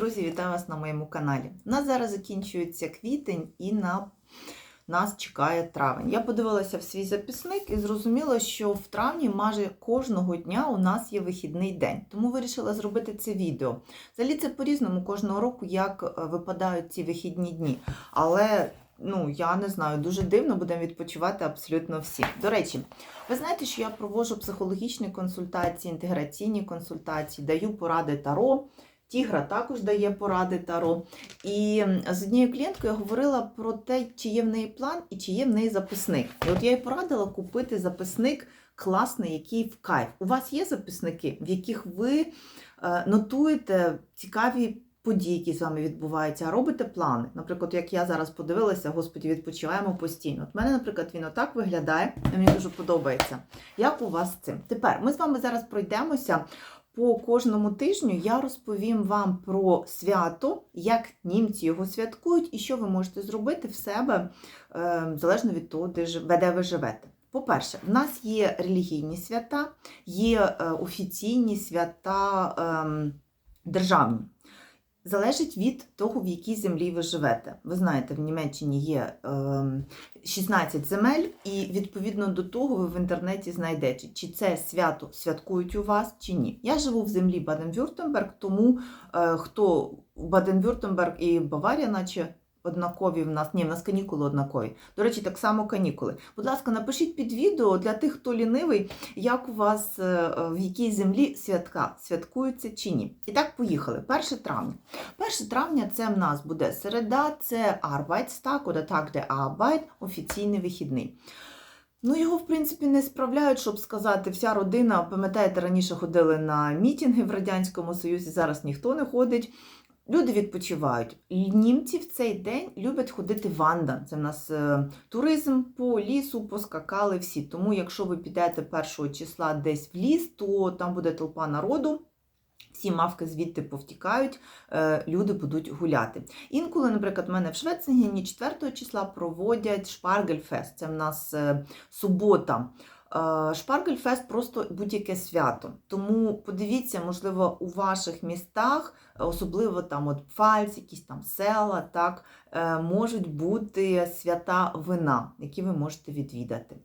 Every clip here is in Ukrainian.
Друзі, вітаю вас на моєму каналі. У нас зараз закінчується квітень і на нас чекає травень. Я подивилася в свій записник і зрозуміла, що в травні майже кожного дня у нас є вихідний день. Тому вирішила зробити це відео. Взагалі це по-різному кожного року, як е, випадають ці вихідні дні. Але ну, я не знаю, дуже дивно будемо відпочивати абсолютно всі. До речі, ви знаєте, що я проводжу психологічні консультації, інтеграційні консультації, даю поради таро. Тігра також дає поради таро. І з однією клієнткою я говорила про те, чи є в неї план і чи є в неї записник. І от я їй порадила купити записник класний, який в кайф. У вас є записники, в яких ви е, нотуєте цікаві події, які з вами відбуваються, а робите плани. Наприклад, як я зараз подивилася, господі, відпочиваємо постійно. От мене, наприклад, він отак виглядає, і мені дуже подобається. Як у вас з цим? Тепер ми з вами зараз пройдемося. По кожному тижню я розповім вам про свято, як німці його святкують, і що ви можете зробити в себе е, залежно від того, де, ви живете. По-перше, в нас є релігійні свята, є е, офіційні свята ем, державні. Залежить від того, в якій землі ви живете. Ви знаєте, в Німеччині є ем, 16 земель, і відповідно до того ви в інтернеті знайдете, чи це свято святкують у вас, чи ні. Я живу в землі Баден-Вюртемберг, тому е, хто Баден-Вюртемберг і Баварія, наче однакові в нас, ні, в нас канікули однакові. До речі, так само канікули. Будь ласка, напишіть під відео для тих, хто лінивий, як у вас е, е, в якій землі святка святкуються чи ні. І так, поїхали. 1 травня. 1 травня це в нас буде середа, це Arbeitstag, oder Tag der Arbeit, офіційний вихідний. Ну, його, в принципі, не справляють, щоб сказати, вся родина, пам'ятаєте, раніше ходили на мітинги в Радянському Союзі, зараз ніхто не ходить. Люди відпочивають. Німці в цей день люблять ходити в вандан. Це в нас е, туризм по лісу, поскакали всі. Тому, якщо ви підете 1 числа десь в ліс, то там буде толпа народу. Всі мавки звідти повтікають, е, люди будуть гуляти. Інколи, наприклад, в мене в Швецингені 4 числа проводять Шпаргельфест. Це в нас е, субота. Е, Шпаргельфест просто будь-яке свято. Тому подивіться, можливо, у ваших містах, е, особливо там от Пфальц, якісь там села, так, е, можуть бути свята вина, які ви можете відвідати.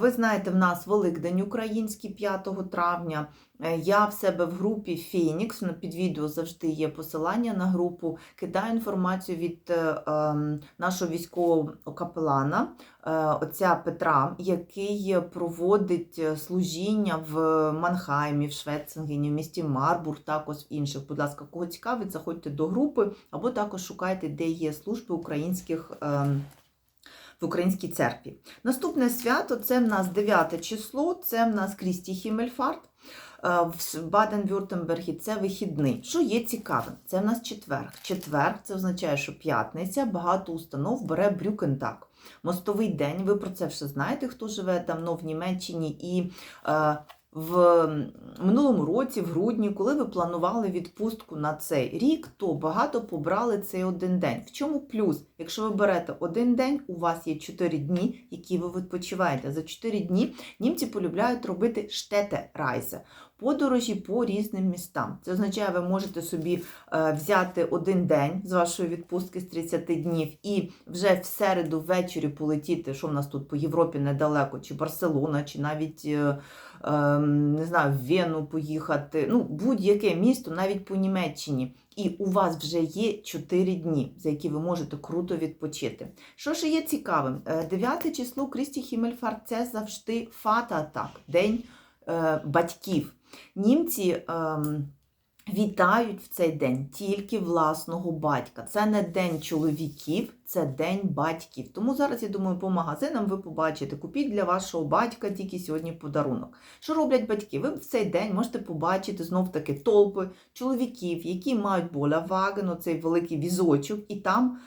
Ви знаєте, в нас Великдень український 5 травня. Е, Я в себе в групі Фенікс, на під відео завжди є посилання на групу. Кидаю інформацію від е, ем, нашого військового капелана, е, отця Петра, який проводить служіння в Манхаймі, в Швецингені, в місті Марбург, також в інших. Будь ласка, кого цікавить, заходьте до групи або також шукайте, де є служби українських. В українській церкві. Наступне свято це в нас 9 число, це в нас Крісті Хіммельфарт. Е, В Баден-Вюртембергі це вихідний. Що є цікавим? Це в нас четверг. Четверг це означає, що п'ятниця багато установ бере брюкентак. Мостовий день, ви про це вже знаєте, хто живе давно в Німеччині. І е, в минулому році, в грудні, коли ви планували відпустку на цей рік, то багато побрали цей один день. В чому плюс? Якщо ви берете один день, у вас є 4 дні, які ви відпочиваєте. За 4 дні німці полюбляють робити штете-райзе. Подорожі по різним містам. Це означає, ви можете собі е, взяти один день з вашої відпустки з 30 днів і вже в середу ввечері полетіти, що в нас тут по Європі недалеко, чи Барселона, чи навіть е, е, не знаю, в Вену поїхати. Ну, будь-яке місто, навіть по Німеччині. І у вас вже є 4 дні, за які ви можете круто відпочити. Що ж є цікавим? Е, 9 число Крісті Хіммельфарт це завжди фата-атак, день е, батьків. Німці ем, вітають в цей день тільки власного батька. Це не день чоловіків, це день батьків. Тому зараз, я думаю, по магазинам ви побачите, купіть для вашого батька тільки сьогодні подарунок. Що роблять батьки? Ви в цей день можете побачити знов таки толпи чоловіків, які мають боля ваген, оцей великий візочок, і там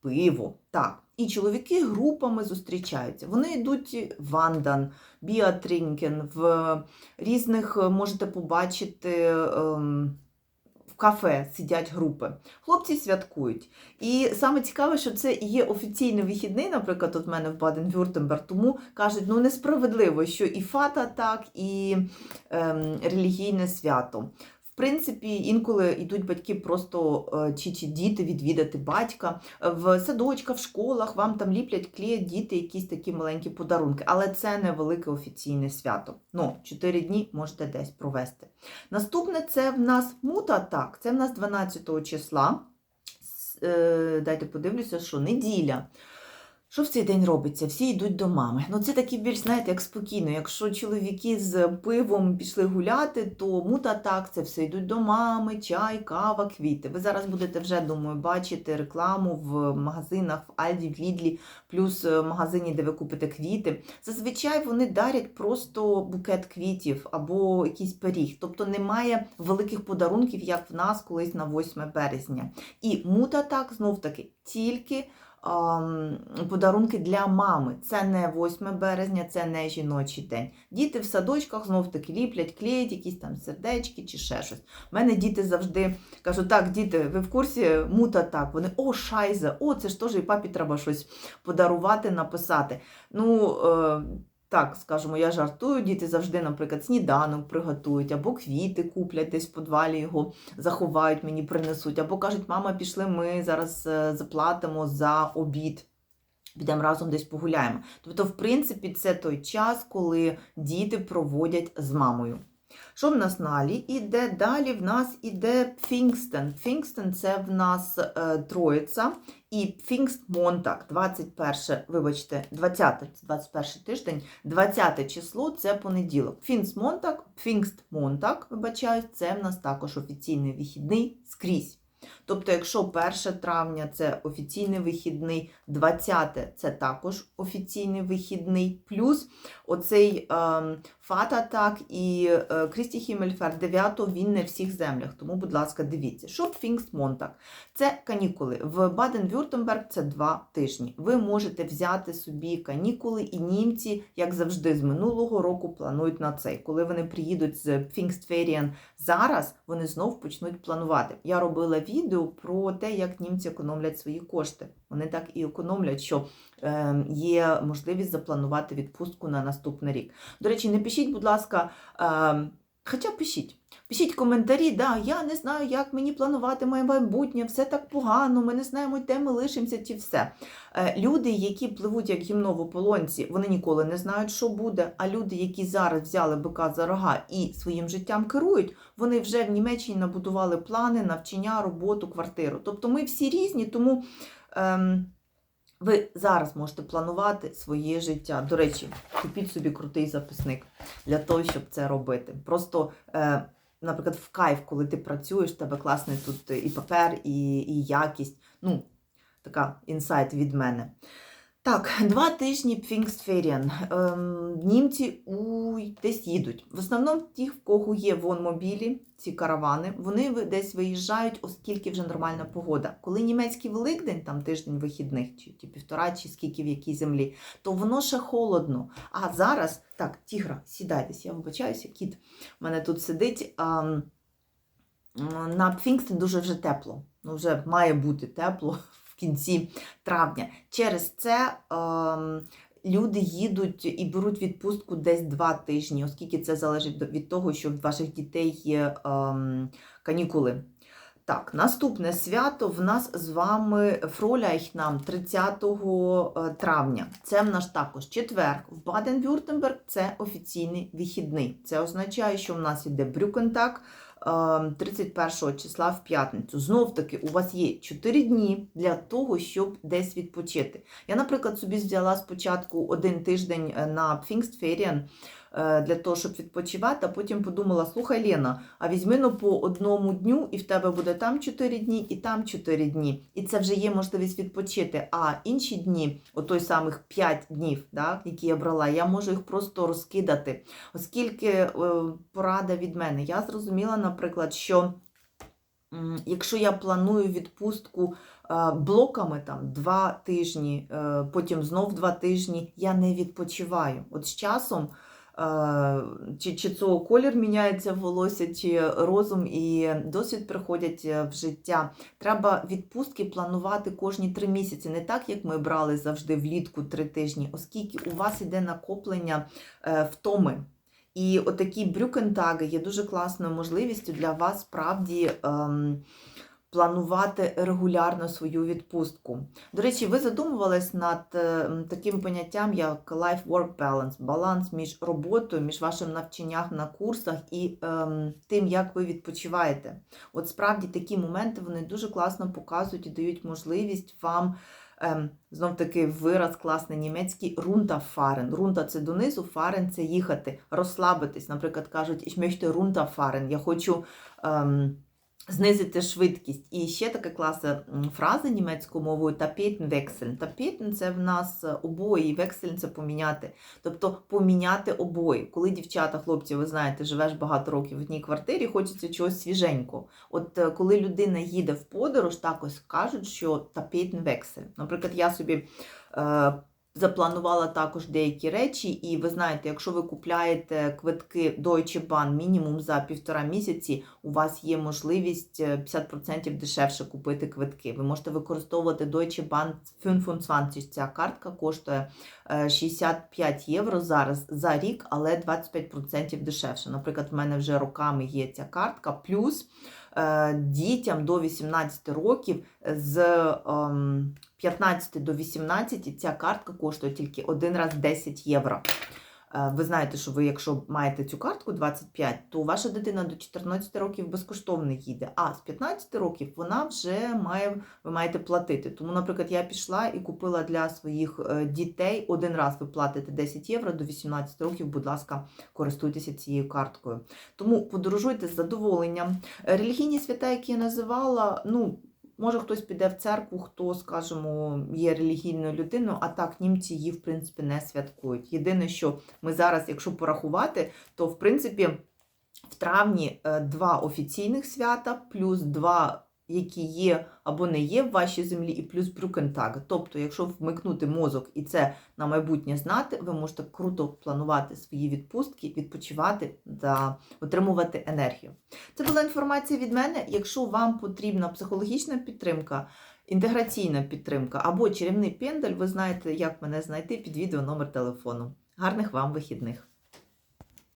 пиво. Так. І чоловіки групами зустрічаються. Вони йдуть в Вандан, Біатрінкен, в різних е, можете побачити ем, в кафе сидять групи. Хлопці святкують. І саме цікаве, що це є офіційний вихідний, наприклад, от в мене в Баден-Вюртемберг, тому кажуть, ну несправедливо, що і фата так, і ем, релігійне свято. Принципі, інколи йдуть батьки просто е, чи, чи діти відвідати батька. В садочках, в школах вам там ліплять, клеять діти якісь такі маленькі подарунки, але це не велике офіційне свято. Ну, 4 дні можете десь провести. Наступне це в нас мута так, це в нас 12 числа. Е, Дайте подивлюся, що неділя. Що в цей день робиться? Всі йдуть до мами. Ну це такі більш, знаєте, як спокійно. Якщо чоловіки з пивом пішли гуляти, то мута так, це все йдуть до мами, чай, кава, квіти. Ви зараз будете вже, думаю, бачити рекламу в магазинах, в Альді, в Лідлі, плюс е, в магазині, де ви купите квіти. Зазвичай вони дарять просто букет квітів або якийсь пиріг. Тобто немає великих подарунків, як в нас колись на 8 березня. І мута так, знов таки, тільки подарунки для мами. Це не 8 березня, це не жіночий день. Діти в садочках знов таки ліплять, клеять якісь там сердечки чи ще щось. У мене діти завжди кажуть, так, діти, ви в курсі мута так. Вони о, шайзе, о, це ж теж і папі треба щось подарувати, написати. Ну, е, так, скажімо, я жартую, діти завжди, наприклад, сніданок приготують, або квіти куплять десь в подвалі його заховають, мені принесуть, або кажуть, мама, пішли, ми зараз е, заплатимо за обід. Підемо разом десь погуляємо. Тобто, в принципі, це той час, коли діти проводять з мамою. Що в нас далі? Іде далі в нас іде Пфінгстен. Пфінгстен це в нас е, Троїця і Пфінгстмонтак, 21, вибачте, 20, 21 тиждень, 20 число це понеділок. Пфінгстмонтак, Пфінгстмонтак, вибачаю, це в нас також офіційний вихідний скрізь. Тобто, якщо 1 травня це офіційний вихідний, 20 це також офіційний вихідний, плюс оцей ем, Фататак і е, Крісті Хіммельфер 9 він не всіх землях. Тому, будь ласка, дивіться. Що Пфінгстмонтак? Це канікули. В Баден-Вюртемберг це два тижні. Ви можете взяти собі канікули, і німці, як завжди, з минулого року планують на цей. Коли вони приїдуть з Пфінгстферіан зараз, вони знов почнуть планувати. Я робила відео про те, як німці економлять свої кошти. Вони так і економлять, що е, є можливість запланувати відпустку на наступний рік. До речі, не пишіть, будь ласка, е, хоча пишіть. Пишіть коментарі, да, я не знаю, як мені планувати моє майбутнє, все так погано, ми не знаємо, де ми лишимося, чи все. Е, Люди, які пливуть як гімно в ополонці, вони ніколи не знають, що буде. А люди, які зараз взяли бика за рога і своїм життям керують, вони вже в Німеччині набудували плани, навчання, роботу, квартиру. Тобто ми всі різні, тому. Ем, ви зараз можете планувати своє життя. До речі, купіть собі крутий записник для того, щоб це робити. Просто, е, наприклад, в кайф, коли ти працюєш, тебе класний тут і папер, і, і якість. Ну, така інсайт від мене. Так, два тижні Пфінгстферіан. Ем, німці десь їдуть. В основному ті, в кого є вонмобілі, ці каравани, вони десь виїжджають, оскільки вже нормальна погода. Коли німецький великдень, там тиждень вихідних, чи, чи півтора, чи скільки в якій землі, то воно ще холодно. А зараз, так, тігра, сідайтесь, я вибачаюся, кіт у мене тут сидить. А, на Пфінгстен дуже вже тепло. Ну, вже має бути тепло в кінці травня. Через це ем, люди їдуть і беруть відпустку десь два тижні, оскільки це залежить від того, що в ваших дітей є ем, канікули. Так, наступне свято в нас з вами Фроляйхнам 30 е, травня. Це в нас також четвер. В Баден-Вюртемберг це офіційний вихідний. Це означає, що в нас іде Брюкентак 31 числа в п'ятницю. Знов таки, у вас є 4 дні для того, щоб десь відпочити. Я, наприклад, собі взяла спочатку один тиждень е, на е, для того, щоб відпочивати, а потім подумала: слухай, Лена, а візьми ну, по одному дню, і в тебе буде там 4 дні, і там 4 дні. І це вже є можливість відпочити. А інші дні, отой самих 5 днів, да, які я брала, я можу їх просто розкидати. Оскільки е, порада від мене, я зрозуміла, наприклад, що якщо я планую відпустку е, блоками там два тижні, е, потім знов два тижні, я не відпочиваю. От з часом. Е, Чи, чи це колір міняється в волосся, чи розум і досвід приходять е, в життя. Треба відпустки планувати кожні три місяці, не так, як ми брали завжди влітку три тижні, оскільки у вас іде накоплення е, втоми. І отакі брюкентаги є дуже класною можливістю для вас справді ем, планувати регулярно свою відпустку. До речі, ви задумувались над е, таким поняттям, як life-work balance, баланс між роботою, між вашим навчанням на курсах і ем, тим, як ви відпочиваєте. От справді такі моменти вони дуже класно показують і дають можливість вам. Ем, знов таки вираз класний німецький runterfahren. Рунта це донизу, фарен це їхати, розслабитись. Наприклад, кажуть, ich möchte runterfahren, я хочу ем, знизити швидкість. І ще така класна фраза німецькою мовою тапетен вексель. Тапетен це в нас е, обої, вексель це поміняти. Тобто поміняти обої. Коли дівчата, хлопці, ви знаєте, живеш багато років в одній квартирі, хочеться чогось свіженького. От е, коли людина їде в подорож, так ось кажуть, що тапетен вексель. Наприклад, я собі. Е, Запланувала також деякі речі, і ви знаєте, якщо ви купляєте квитки Deutsche Bahn мінімум за півтора місяці, у вас є можливість е, 50% дешевше купити квитки. Ви можете використовувати Deutsche Bahn 25. Ця картка коштує е, 65 євро зараз за рік, але 25% дешевше. Наприклад, в мене вже роками є ця картка. Плюс е, дітям до 18 років з ем, 15 до 18 ця картка коштує тільки один раз 10 євро. Е, Ви знаєте, що ви, якщо маєте цю картку 25, то ваша дитина до 14 років безкоштовно їде, а з 15 років вона вже має, ви маєте платити. Тому, наприклад, я пішла і купила для своїх е, дітей один раз ви платите 10 євро до 18 років, будь ласка, користуйтеся цією карткою. Тому подорожуйте з задоволенням. Е, Релігійні свята, які я називала, ну. Може, хтось піде в церкву, хто, скажімо, є релігійною людиною, а так німці її, в принципі, не святкують. Єдине, що ми зараз, якщо порахувати, то в принципі в травні е, два офіційних свята, плюс два, які є або не є в вашій землі, і плюс брюкентаг. Тобто, якщо вмикнути мозок і це на майбутнє знати, ви можете круто планувати свої відпустки, відпочивати та отримувати енергію. Це була інформація від мене. Якщо вам потрібна психологічна підтримка, інтеграційна підтримка або чарівний пендель, ви знаєте, як мене знайти під відео номер телефону. Гарних вам вихідних!